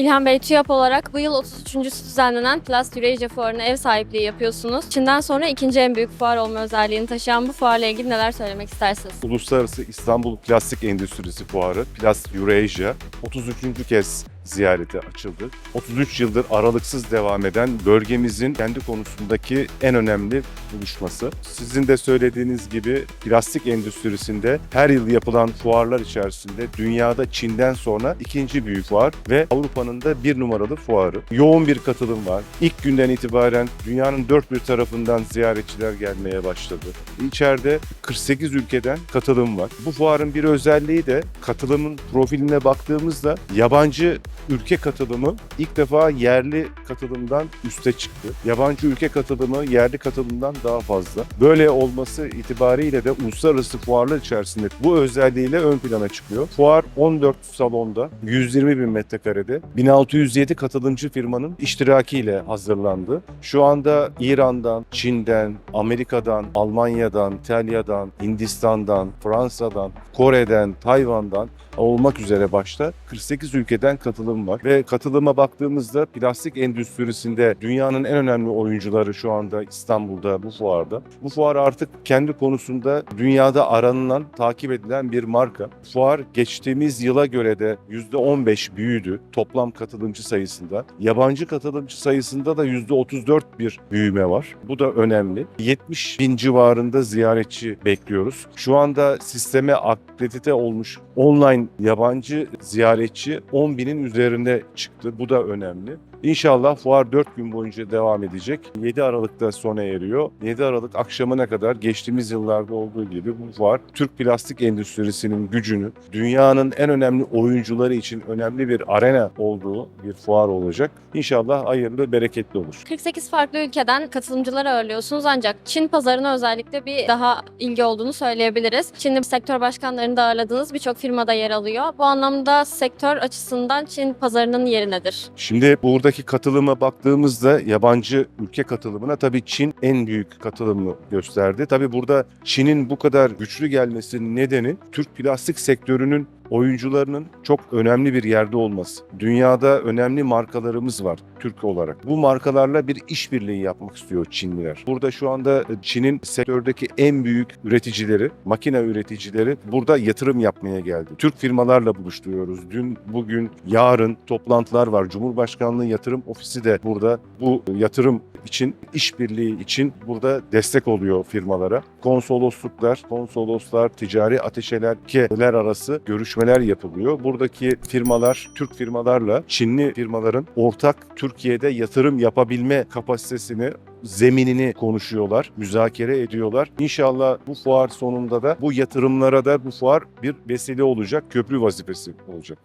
İlhan Bey, TÜYAP olarak bu yıl 33.sü düzenlenen Plast Eurasia Fuarı'na ev sahipliği yapıyorsunuz. Çin'den sonra ikinci en büyük fuar olma özelliğini taşıyan bu fuarla ilgili neler söylemek istersiniz? Uluslararası İstanbul Plastik Endüstrisi Fuarı Plast Eurasia 33. kez ziyarete açıldı. 33 yıldır aralıksız devam eden bölgemizin kendi konusundaki en önemli buluşması. Sizin de söylediğiniz gibi plastik endüstrisinde her yıl yapılan fuarlar içerisinde dünyada Çin'den sonra ikinci büyük fuar ve Avrupa'nın da bir numaralı fuarı. Yoğun bir katılım var. İlk günden itibaren dünyanın dört bir tarafından ziyaretçiler gelmeye başladı. İçeride 48 ülkeden katılım var. Bu fuarın bir özelliği de katılımın profiline baktığımızda yabancı ülke katılımı ilk defa yerli katılımdan üste çıktı. Yabancı ülke katılımı yerli katılımdan daha fazla. Böyle olması itibariyle de uluslararası fuarlar içerisinde bu özelliğiyle ön plana çıkıyor. Fuar 14 salonda 120 bin metrekarede 1607 katılımcı firmanın iştirakiyle hazırlandı. Şu anda İran'dan, Çin'den, Amerika'dan, Almanya'dan, İtalya'dan, Hindistan'dan, Fransa'dan, Kore'den, Tayvan'dan olmak üzere başta 48 ülkeden katılım var. Ve katılıma baktığımızda plastik endüstrisinde dünyanın en önemli oyuncuları şu anda İstanbul'da bu fuarda. Bu fuar artık kendi konusunda dünyada aranılan, takip edilen bir marka. Fuar geçtiğimiz yıla göre de %15 büyüdü toplam katılımcı sayısında. Yabancı katılımcı sayısında da %34 bir büyüme var. Bu da önemli. 70 bin civarında ziyaretçi bekliyoruz. Şu anda sisteme akredite olmuş online yabancı ziyaretçi 10 binin üzerinde çıktı. Bu da önemli. İnşallah fuar 4 gün boyunca devam edecek. 7 Aralık'ta sona eriyor. 7 Aralık akşamına kadar geçtiğimiz yıllarda olduğu gibi bu fuar Türk plastik endüstrisinin gücünü dünyanın en önemli oyuncuları için önemli bir arena olduğu bir fuar olacak. İnşallah hayırlı, bereketli olur. 48 farklı ülkeden katılımcılar ağırlıyorsunuz ancak Çin pazarına özellikle bir daha ilgi olduğunu söyleyebiliriz. Çinli sektör başkanlarını da ağırladığınız birçok firmada yer alıyor. Bu anlamda sektör açısından Çin pazarının yeri nedir? Şimdi buradaki katılıma baktığımızda yabancı ülke katılımına tabii Çin en büyük katılımı gösterdi. Tabii burada Çin'in bu kadar güçlü gelmesinin nedeni Türk plastik sektörünün oyuncularının çok önemli bir yerde olması. Dünyada önemli markalarımız var Türk olarak. Bu markalarla bir işbirliği yapmak istiyor Çinliler. Burada şu anda Çin'in sektördeki en büyük üreticileri, makine üreticileri burada yatırım yapmaya geldi. Türk firmalarla buluşturuyoruz. Dün, bugün, yarın toplantılar var. Cumhurbaşkanlığı Yatırım Ofisi de burada bu yatırım için, işbirliği için burada destek oluyor firmalara. Konsolosluklar, konsoloslar, ticari ateşeler arası görüşmeler yapılıyor. Buradaki firmalar, Türk firmalarla Çinli firmaların ortak Türkiye'de yatırım yapabilme kapasitesini zeminini konuşuyorlar, müzakere ediyorlar. İnşallah bu fuar sonunda da bu yatırımlara da bu fuar bir vesile olacak, köprü vazifesi olacak.